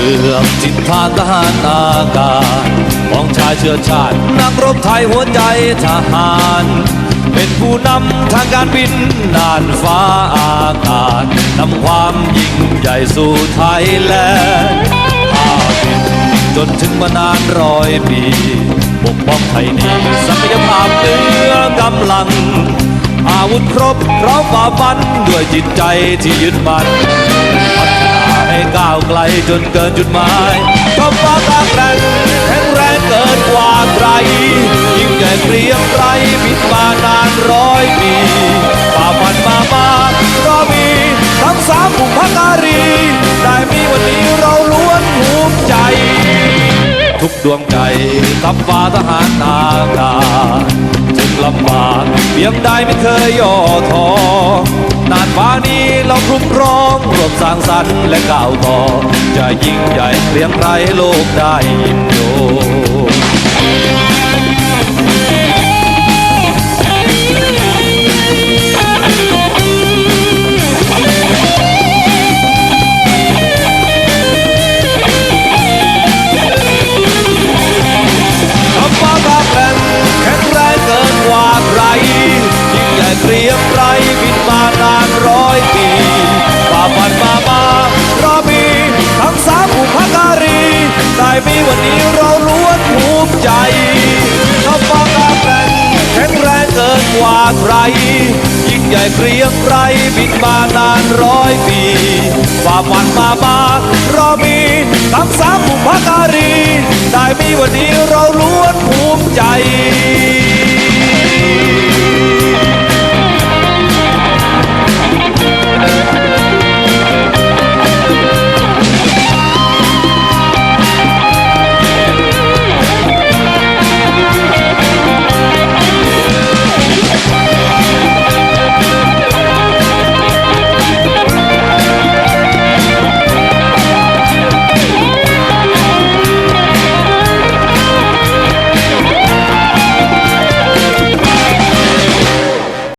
ือกจิตทางทหารอากาศของชายเชื้อชาติ นักรบไทยหัวใจทหาร เป็นผู้นำทางการบินน่านฟ้าอากาศนำความยิ่งใหญ่สู่ไทยแลนด์อาบินจนถึงมานานร้อยปี ปกป้องไทยนี้ศักยภาพเหนือกำลัง อาวุธครบพร้อมฝ่าฟันด้วยจิตใจที่ยึดมั่นพัฒน ก้าวไกลจนเกินจุดหมายท้องฟ้าตาแรงแข็งแรงเกินกว่าใคร ยิ่งใหญ่เกรียงไรบินมานานร้อยปีฝ่าฟันมามาก็มีทั้งสามบุพการีได้มีวันนี้เราล้วนภูมิใจ ทุกดวงใจทัพฟ้าทหารอากาศถึงลำบากเพียงใดไม่เคยย่อท้อ นานฟ้านี้เราครุ้มครองรวมสร้างสรรค์และก้าวต่อ จะยิ่งใหญ่เพียงไรโลกได้ยินโย มีวันนี้เราล้วนภูมิใจทำฟ้าตาแรงแข็งแรงเกินกว่าใคร ยิ่งใหญ่เกรียงไกรบินมานานร้อยปีฝ่าฟันมามาเรามีทั้งสามบุพการี ได้มีวันนี้เราล้วนภูมิใจ